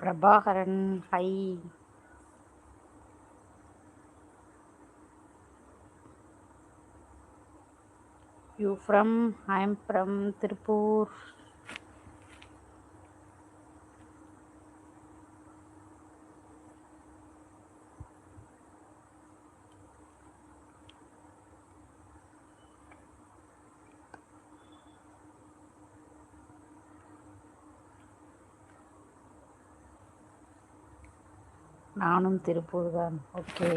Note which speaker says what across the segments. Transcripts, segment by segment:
Speaker 1: Prabhakaran hi. You from I am from Tiruppur நானும் திருப்பூர் தான் okay.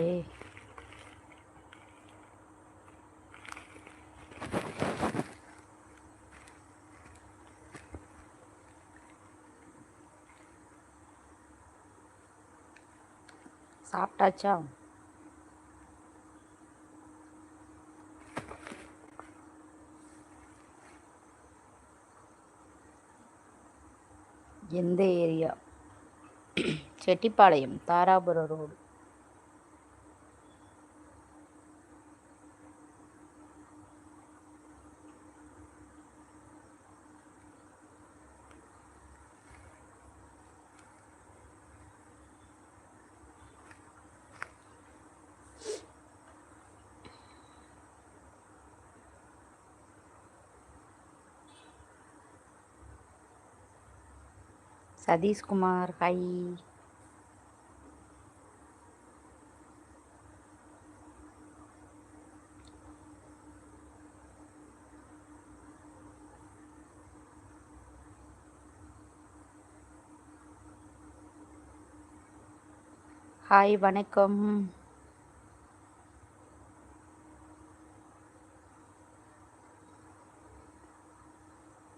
Speaker 1: சாப்பிட்டாச்சா? எந்த area? Chettipalayam Dharapuram road. Sathishkumar hi hi வணக்கம்.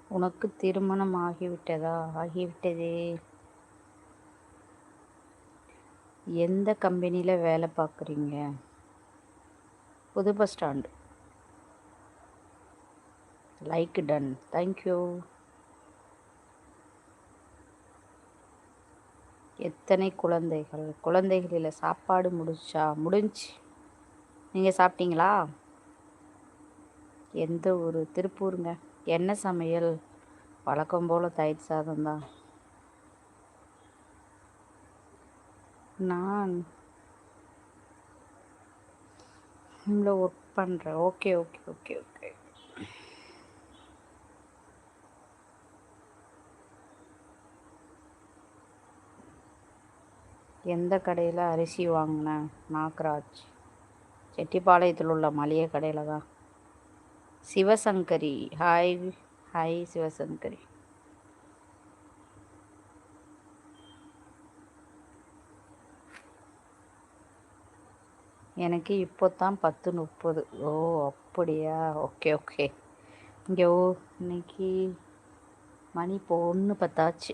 Speaker 1: உனக்கு திருமணம் ஆகிவிட்டதா? ஆகிவிட்டதே. எந்த கம்பெனியில் வேலை பார்க்குறீங்க? புது bus stand. Like done. Thank you எத்தனை குழந்தைகள்? குழந்தைகளில் சாப்பாடு முடிச்சா முடிஞ்சு. நீங்கள் சாப்பிட்டீங்களா? எந்த ஊர்? திருப்பூருங்க. என்ன சமையல்? வழக்கம் போல் தயிர் சாதம் தான். நான் இவ்வளோ ஒர்க் பண்ணுறேன் ஓகே ஓகே ஓகே ஓகே எந்த கடையில் அரிசி வாங்கினேன் நாக்ராஜ். செட்டிப்பாளையத்தில் உள்ள மளிகை கடையில் தான். சிவசங்கரி. Hi hi Sivasankari. எனக்கு இப்போ தான் பத்து முப்பது. ஓ அப்படியா? Okay okay. இங்கே ஓ இன்னைக்கு மணி இப்போ ஒன்று பத்தாச்சு.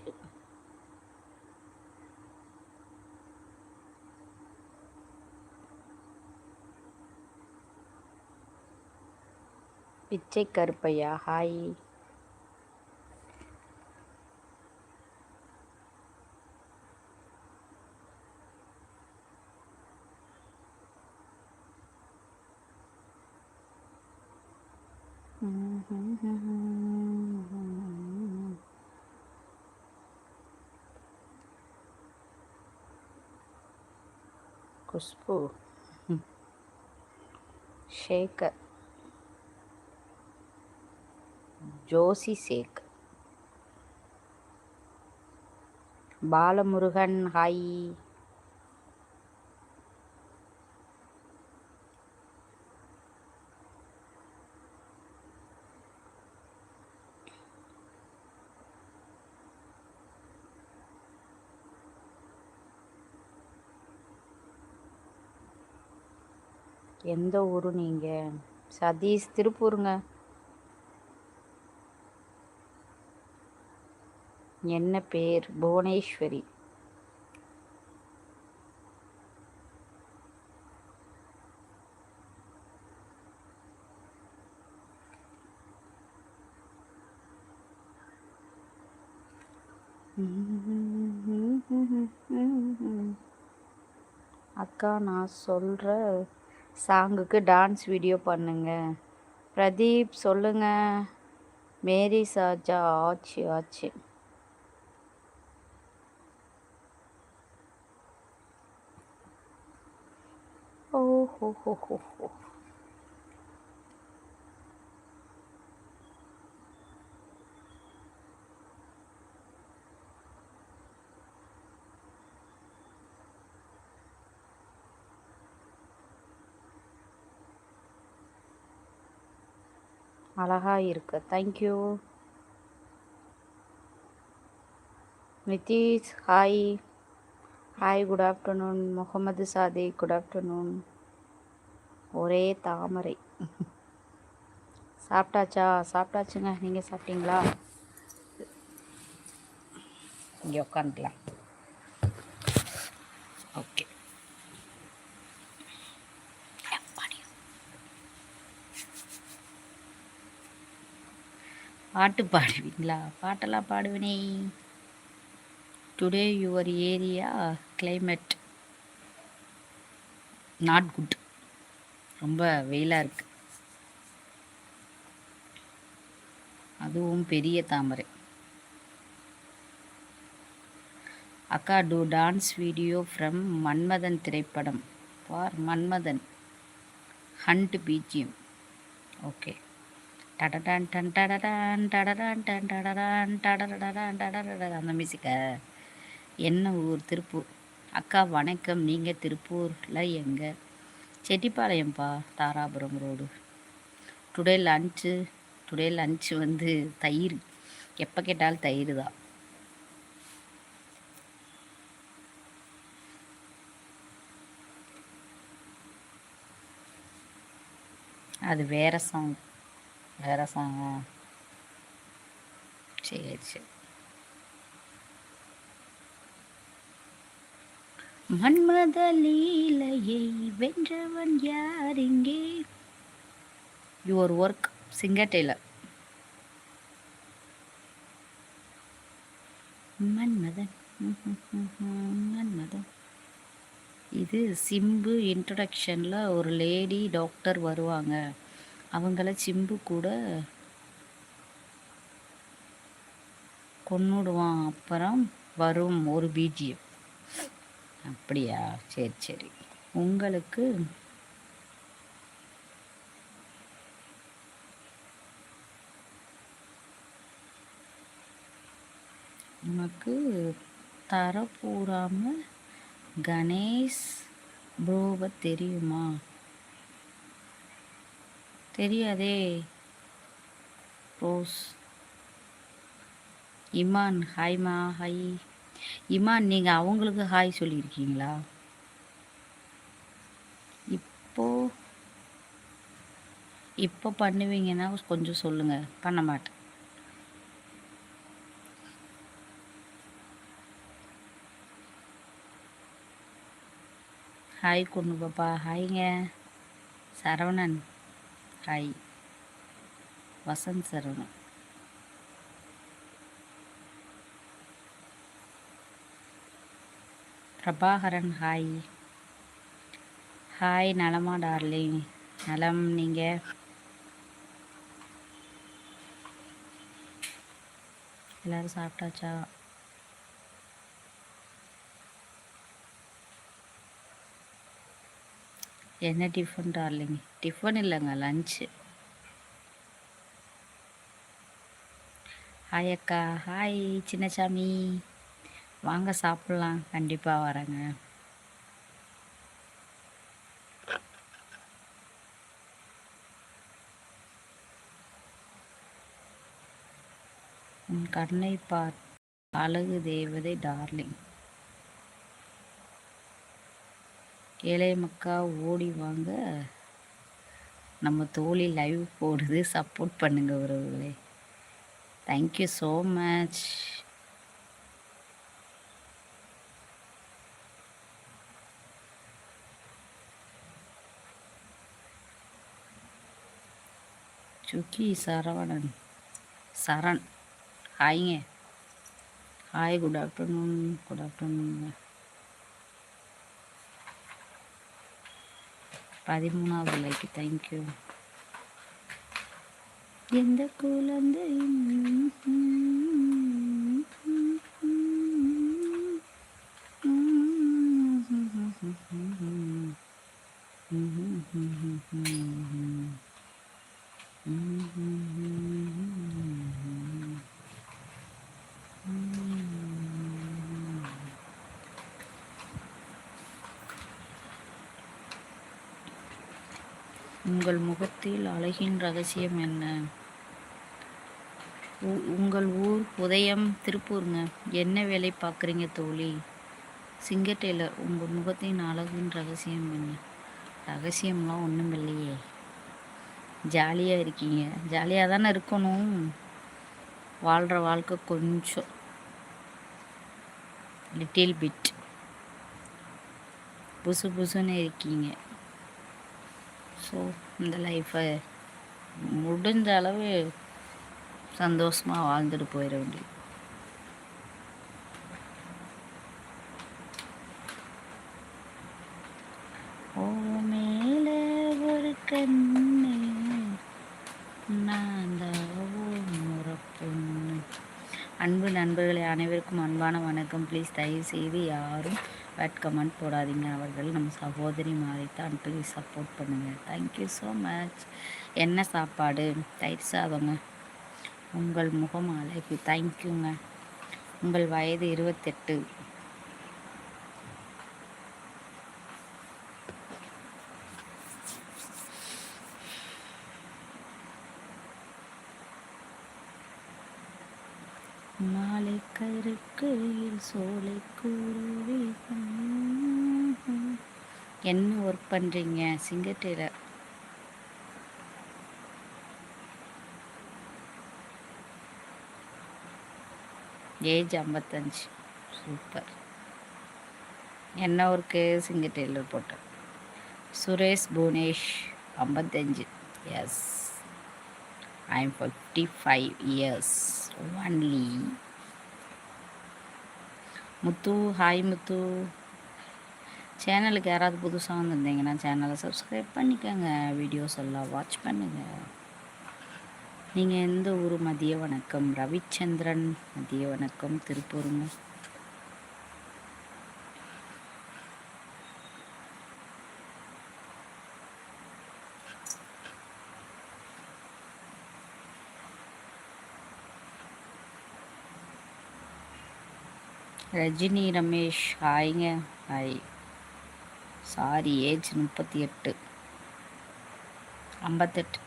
Speaker 1: பிச்சை கருப்பையா ஹாய் குஷ்பு ஷேகர் ஜோசி சேக். பாலமுருகன் ஹாய். எந்த ஊர் நீங்கள் சதீஷ் திருப்பூருங்க. என்ன பேர்? புவனேஸ்வரி. அக்கா நான் சொல்கிற சாங்குக்கு டான்ஸ் வீடியோ பண்ணுங்க. பிரதீப் சொல்லுங்க. மேரி சாஜா ஆச்சு ஆச்சு. ஹோ ஹோ ஹோ அழகா இருக்கு. Thank you Nitish hi hi good afternoon Mohammed Sadhi good afternoon ஒரே தாமரை. சாப்பிட்டாச்சா? சாப்பிட்டாச்சுங்க. நீங்கள் சாப்பிட்டீங்களா? இங்கே உட்காந்துக்கலாம் ஓகே. பாட்டு பாடுவீங்களா? பாட்டெல்லாம் பாடுவேனே. Today your area climate not good ரொம்ப வெயிலாக இருக்குது அதுவும் பெரிய தாமரை. அக்கா do dance video from Manmadhan திரைப்படம். For Manmadhan. Hunt BGM okay. டடடான் டன் டடடான் டடடான் டன் டடடான் டடடடான் டடடடான். அந்த மியூசிக்கை. என்ன ஊர்? திருப்பூர். அக்கா வணக்கம். நீங்கள் திருப்பூரில் எங்கே? செட்டிப்பாளையம்ப்பா Dharapuram road. Today lunch today lunch வந்து தயிர். எப்போ கேட்டாலும் தயிர் தான். அது வேறு சாங் வேறு சாங்கா சரி சரி. மன்மத லீலையை வென்றவன் யார் இங்கே? Your work singer tailor Manmadhan. Manmadhan. இது சிம்பு இன்ட்ரடக்ஷனில் ஒரு லேடி டாக்டர் வருவாங்க. அவங்கள சிம்பு கூட கொன்னுடுவான். அப்புறம் வரும் ஒரு பிஜிஎம் அப்படியா? சரி சரி. உங்களுக்கு உனக்கு தரப்பூராமல் கணேஷ் ப்ரோவை தெரியுமா? தெரியாதே ரோஸ். இமான் ஹாய்மா ஹாய். இமான் நீங்கள் அவங்களுக்கு ஹாய் சொல்லியிருக்கீங்களா? இப்போ இப்போ பண்ணுவீங்கன்னா கொஞ்சம் சொல்லுங்கள் பண்ண மாட்டேன். ஹாய் கொண்டு பாப்பா. ஹாய்ங்க Saravanan. Hi Vasanth Saravanan. Prabhakaran hi. Hi நலமா டார்லிங். நலம் நீங்கள் எல்லோரும் சாப்பிட்டாச்சா? என்ன டிஃபன் டார்லிங்? டிஃபன் இல்லைங்க லஞ்சு. ஹாய் அக்கா ஹாய் சின்னசாமி வாங்க சாப்பிட்லாம். கண்டிப்பாக வரேங்க. உன் கண்ணை பார் அழகு தேவதை டார்லிங். ஏழை மக்கா ஓடி வாங்க. நம்ம தோழி லைவ் போடுது. சப்போர்ட் பண்ணுங்க உறவுகளே. Thank you so much Sukki Saravanan Saran ஹாய்ங்க hi good afternoon good afternoon பதிமூணாவது லைக் தேங்க்யூ எந்த குழந்தையும் Mm-hmm. உங்கள் முகத்தில் அழகின் ரகசியம் என்ன? உங்கள் ஊர் உதயம் திருப்பூருங்க. என்ன வேலை பார்க்குறீங்க தோழி? சிங்கட்டையில் உங்கள் முகத்தின் அழகின் ரகசியம் என்ன? ரகசியம்லாம் ஒன்றும் இல்லையே ஜாலியாக இருக்கீங்க. ஜாலியாக தானே இருக்கணும். வாழ்கிற வாழ்க்கை கொஞ்சம். லிட்டில் பிட் புசு புசுன்னு இருக்கீங்க. ஸோ இந்த லைஃப்பை முடிஞ்ச அளவு சந்தோஷமாக வாழ்ந்துட்டு போயிட வேண்டியது. ஓ மேலே ஒரு கண் நான் முறப்பொண்ணு அன்பு நண்பர்களை அனைவருக்கும் அன்பான வணக்கம். ப்ளீஸ் தயவு செய்து யாரும் பேட் கமெண்ட் போடாதீங்க. அவர்கள் நம்ம சகோதரி மாதிரித்தான் ப்ளீஸ் சப்போர்ட் பண்ணுங்கள் தேங்க்யூ ஸோ மச் என்ன சாப்பாடு? தயிர் சாதங்க. உங்கள் முகம் அழகு. தேங்க்யூங்க உங்கள் வயது இருபத்தெட்டு. என்ன ஒர்க் பண்ணுறீங்க சிங்கட்டேலர் ஏஜ் ஐம்பத்தஞ்சு. சூப்பர் என்ன ஒர்க்கு சிங்க டெய்லர் போட்டேன். சுரேஷ் புவனேஷ் ஐம்பத்தஞ்சு. Yes I am fifty five years only Muthu hi Muthu. சேனலுக்கு யாராவது புதுசாக வந்திருந்தீங்கன்னா சேனலை சப்ஸ்கிரைப் பண்ணிக்கோங்க. வீடியோஸ் எல்லாம் வாட்ச் பண்ணுங்கள் நீங்கள் எந்த ஊர்? மதிய வணக்கம். ரவிச்சந்திரன் மதிய வணக்கம். திருப்பூருங்க. ரஜினி ரமேஷ் ஹாய்ங்க. ஹாய் சாரி ஏஜ் முப்பத்தி எட்டு. ஐம்பத்தெட்டு.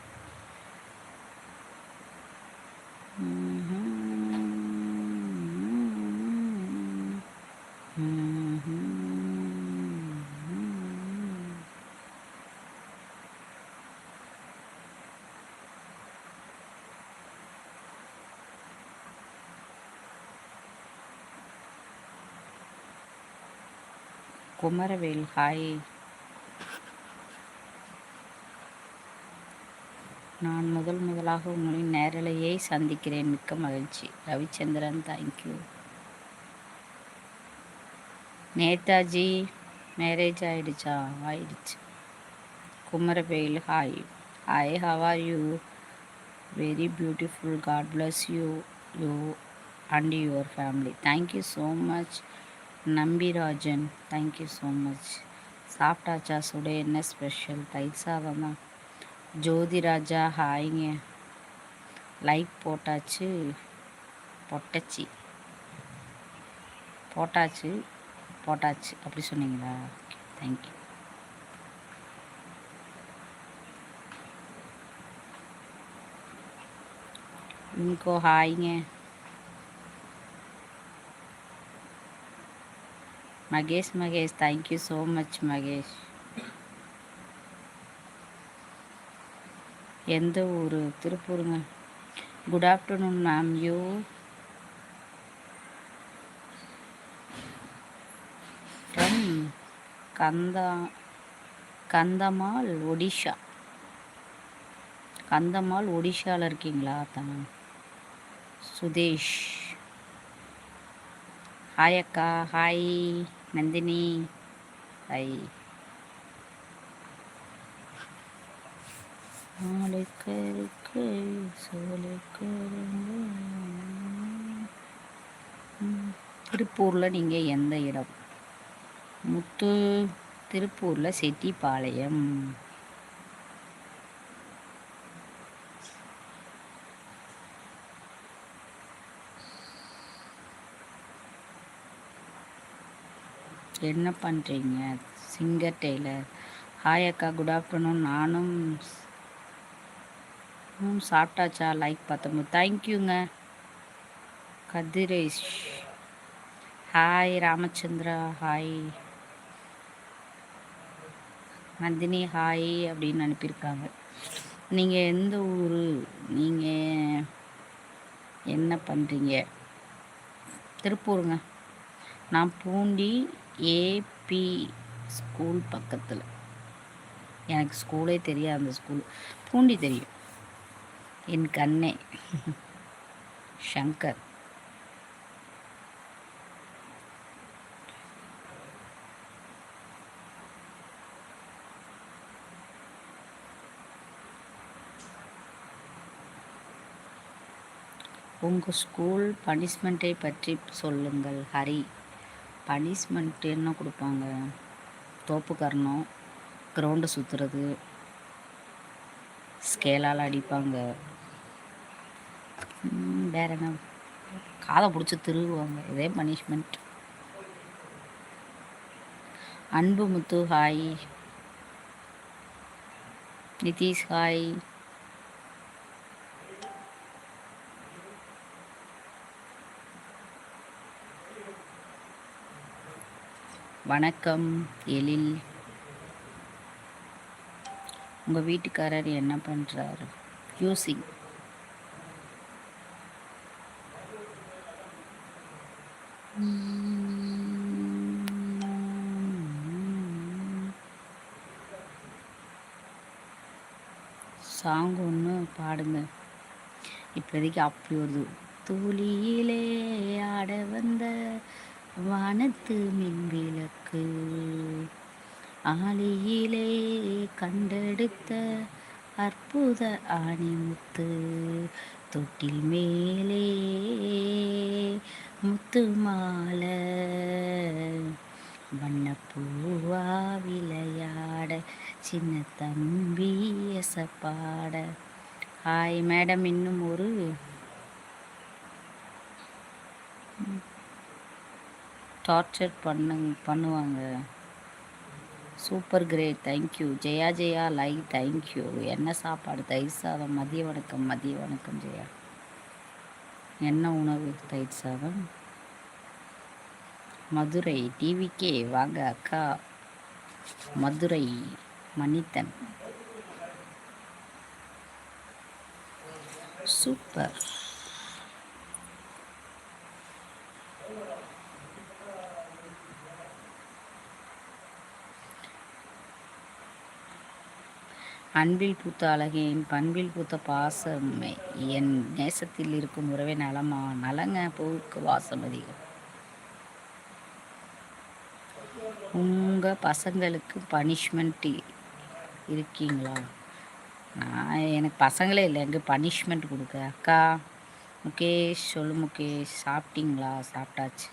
Speaker 1: குமரவேல் ஹாய். நான் முதல் முதலாக உங்களின் நேரலையை சந்திக்கிறேன். மிக்க மகிழ்ச்சி. ரவிச்சந்திரன் தேங்க்யூ நேதாஜி மேரேஜ் ஆயிடுச்சா? ஆயிடுச்சு. Kumaravel hi hi how are you very beautiful God bless you you and your family thank you so much Nambirajan thank you so much சாப்பிட்டாச்சா சுட என்ன ஸ்பெஷல் தயிர் சாதம்? தான் ஜோதிராஜா ஹாய்ங்க. லைக் போட்டாச்சு பொட்டச்சி. போட்டாச்சு போட்டாச்சு. அப்படி சொன்னீங்களா? தேங்க்யூ இன்கோ ஹாய்ங்க. Mahesh Mahesh. Thank you so much Mahesh. எந்த ஊர்? திருப்பூருங்க. Good afternoon ma'am you from Kandha Kandhamal Odisha Kandhamal ஒடிஷாவில் இருக்கீங்களா தான் சுதேஷ். ஹாய் அக்கா. ஹாய் நந்தினி ஹாய் திருப்பூரில் நீங்கள் எந்த இடம்? முத்து திருப்பூரில் செட்டிப்பாளையம். என்ன பண்ணுறீங்க சிங்கர் டெய்லர் ஹாய் அக்கா குட் ஆஃப்டர்நூன் நானும் சாப்பிட்டாச்சா? லைக் பார்த்தோம். தேங்க்யூங்க Kathiresh. Hi Ramachandra. Hi Nandini hi அப்படின்னு அனுப்பியிருக்காங்க. நீங்கள் எந்த ஊர்? நீங்கள் என்ன பண்ணுறீங்க திருப்பூருங்க. நான் பூண்டி ஏபி ஸ்கூல் பக்கத்தில். எனக்கு ஸ்கூலே தெரியாது அந்த ஸ்கூல் பூண்டி தெரியும். என் கண்ணே. ஷங்கர் உங்கள் ஸ்கூல் பனிஷ்மெண்ட்டை பற்றி சொல்லுங்கள் ஹரி. பனிஷ்மெண்ட் என்ன கொடுப்பாங்க? தோப்பு கரணம் கிரவுண்டு சுற்றுறது ஸ்கேலால் அடிப்பாங்க. வேற என்ன? காதை பிடிச்சி திருவுவாங்க. இதே punishment. Anbu Muthu hi Nitish hi வணக்கம் எழில். உங்கள் வீட்டுக்காரர் என்ன பண்ணுறாரு யூசிங். சாங் ஒன்று பாடுங்க. இப்போதைக்கு அப்படி ஒரு தூளியிலே ஆட வந்த வானத்து மின் விளக்கு ஆலியிலே கண்டெடுத்த அற்புத ஆணிமுத்து தொட்டில் மேலே முத்து மாலை. வண்ணப்பூவா விளையாட சின்ன தம்பி எசப்பாட. ஹாய் மேடம் இன்னும் ஒரு டார்ச்சர் பண்ணுங்க பண்ணுவாங்க. Super great thank you Jaya Jaya lie thank you என்ன சாப்பாடு? தயிர் சாதம் மதிய வணக்கம் மதிய வணக்கம் ஜெயா. என்ன உணவு? தயிர் சாதம். மதுரை டிவிக்கே வாங்க அக்கா. மதுரை மணித்தன். சூப்பர் அன்பில் பூத்த அழகே என் பண்பில் பூத்த பாசம் என் நேசத்தில் இருக்கும் உறவே நலமா? நலங்க பூவுக்கு வாசம் அதிகம். உங்கள் பசங்களுக்கு பனிஷ்மெண்ட் இருக்கீங்களா? நான் எனக்கு பசங்களே இல்லை. எங்கே பனிஷ்மெண்ட் கொடுக்க அக்கா. முகேஷ் சொல்லு முகேஷ். சாப்பிட்டீங்களா? சாப்பிட்டாச்சு.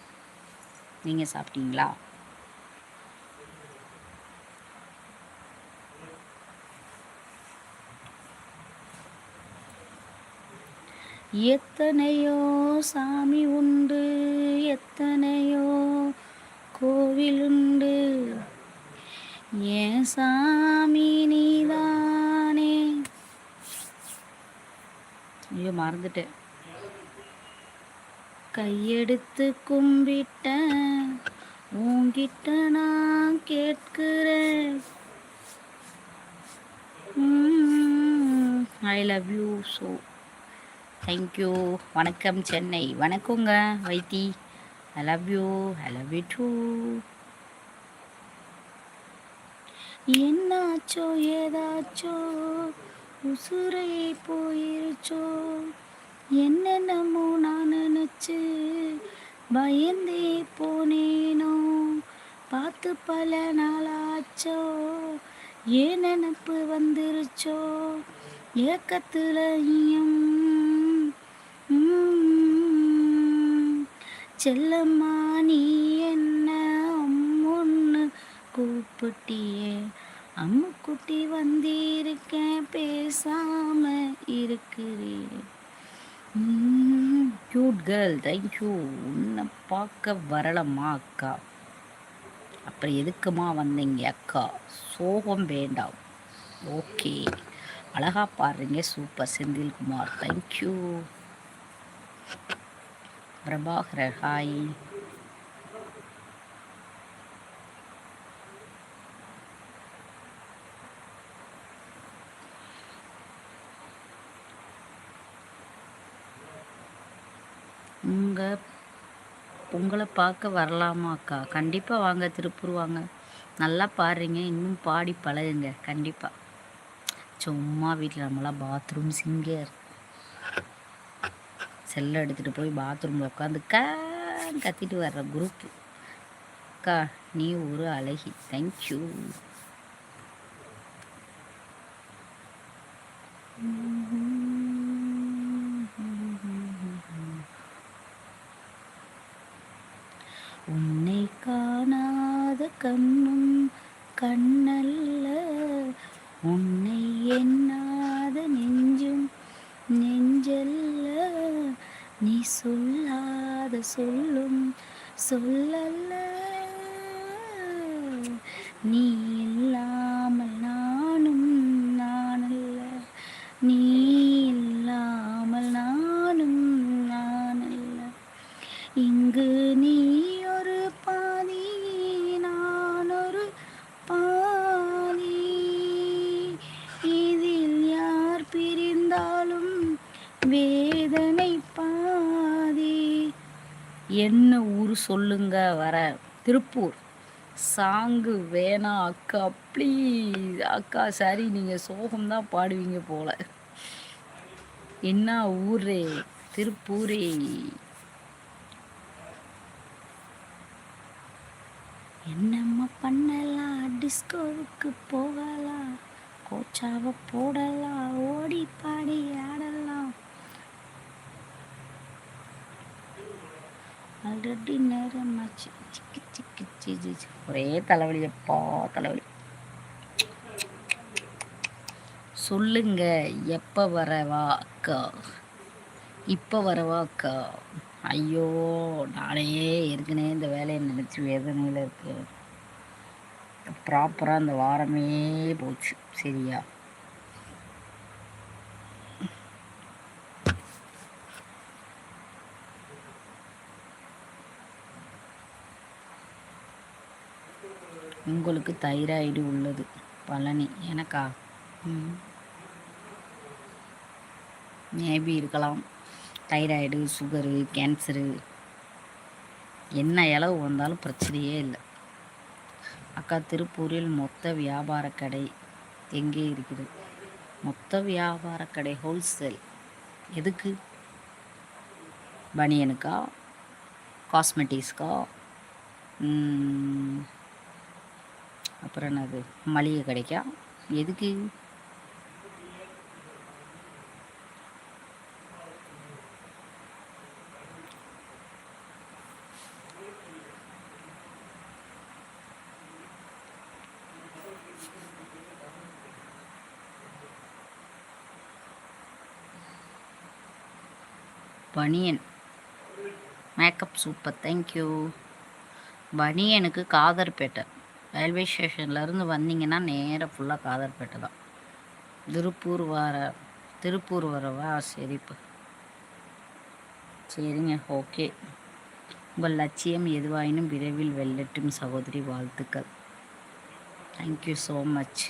Speaker 1: நீங்கள் சாப்பிட்டீங்களா? எத்தனையோ சாமி உண்டு எத்தனையோ கோவில் உண்டு. ஏன் சாமி நீதானே. ஐயோ மறந்துட்டேன். கையெடுத்து கும்பிட்ட உங்கிட்ட நான் கேட்கிறேன். I love you so thank you வணக்கம் சென்னை. வணக்கங்க Vaithi. I love you I love you too என்னாச்சோ ஏதாச்சோ உசுரை போயிருச்சோ என்னென்னமோ நான் நினச்சி பயந்தே போனேனோ பார்த்து பல நாளாச்சோ ஏன் நினப்பு வந்துருச்சோ ஏக்கத்துலையும் செல்லம்மா நீ என்ன அம்முன்னு கூப்பிட்டியே. அம்முக்குட்டி வந்திருக்கேன் பேசாம இருக்கிறேன். க்யூட் கேர்ள் தேங்க்யூ உன்னை பார்க்க வரலம்மா அக்கா. அப்புறம் எதுக்குமா வந்தீங்க அக்கா? சோகம் வேண்டாம். ஓகே அழகா பாடுறீங்க super Senthilkumar. Thank you Prabhakarar hi உங்கள் உங்களை பார்க்க வரலாமா அக்கா? கண்டிப்பாக வாங்க திருப்பூர் வாங்க. நல்லா பாடுறீங்க இன்னும் பாடி பழகுங்க கண்டிப்பாக சும்மா வீட்டில் நம்மளாம் பாத்ரூம் சிங்கர் செல்லை எடுத்துகிட்டு போய் பாத்ரூமில் உட்காந்து கத்திட்டு வர்ற குரூப்பு அக்கா நீ ஒரு அழகி. தேங்க்யூ சொல்லல்ல நீ இல்லாமல் திருப்பூர். சாங்கு வேணாம் அக்கா ப்ளீஸ் அக்கா சரி நீங்கள் சோகம்தான் பாடுவீங்க போல. என்ன ஊரே? திருப்பூரே. என்னம்மா பண்ணலாம்? டிஸ்கோவுக்கு போகலாம். கோச்சாவை போடலாம். ஓடி பாடி ஆடலாம். ஆல்ரெடி நேரமாச்சு. ஆச்சு சிக்கி சிச்சி ஒரே தலைவலி எப்பா தலைவலி. சொல்லுங்க எப்போ வரவா அக்கா? இப்போ வரவா அக்கா? ஐயோ நானே ஏற்கனவே இந்த வேலையை நினச்சி வேதனையில் இருக்கு ப்ராப்பராக அந்த வாரமே போச்சு. சரியா? உங்களுக்கு தைராய்டு உள்ளது. பழனி எனக்கா? ம். மேபி இருக்கலாம். Thyroid sugar cancer. என்ன இளவு வந்தாலும் பிரச்சனையே இல்லை. அக்கா திருப்பூரில் மொத்த வியாபார கடை எங்கே இருக்குது? மொத்த வியாபார கடை ஹோல்சேல். எதுக்கு? பனியனுக்கா? காஸ்மெட்டிக்ஸ்க்கா? அப்புறம் என்னது? மளிகை கிடைக்கும் எதுக்கு? Banian. Makeup super thank you பனியனுக்கு Khaderpet railway ஸ்டேஷன்லேருந்து வந்தீங்கன்னா நேராக ஃபுல்லாக காதர்பேட்டை தான். திருப்பூர் வர திருப்பூர் வரவா சரிப்பா. சரிங்க ஓகே. உங்கள் லட்சியம் எதுவாயினும் விரைவில் வெல்லட்டும் சகோதரி வாழ்த்துக்கள். தேங்க்யூ ஸோ மச்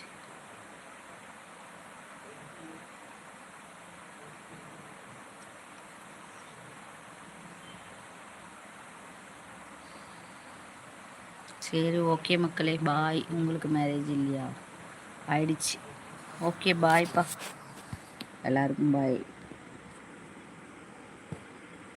Speaker 1: சரி ஓகே மக்களே பாய் உங்களுக்கு மேரேஜ் இல்லையா? ஆயிடுச்சு. ஓகே பாய்ப்பா எல்லாருக்கும் பாய்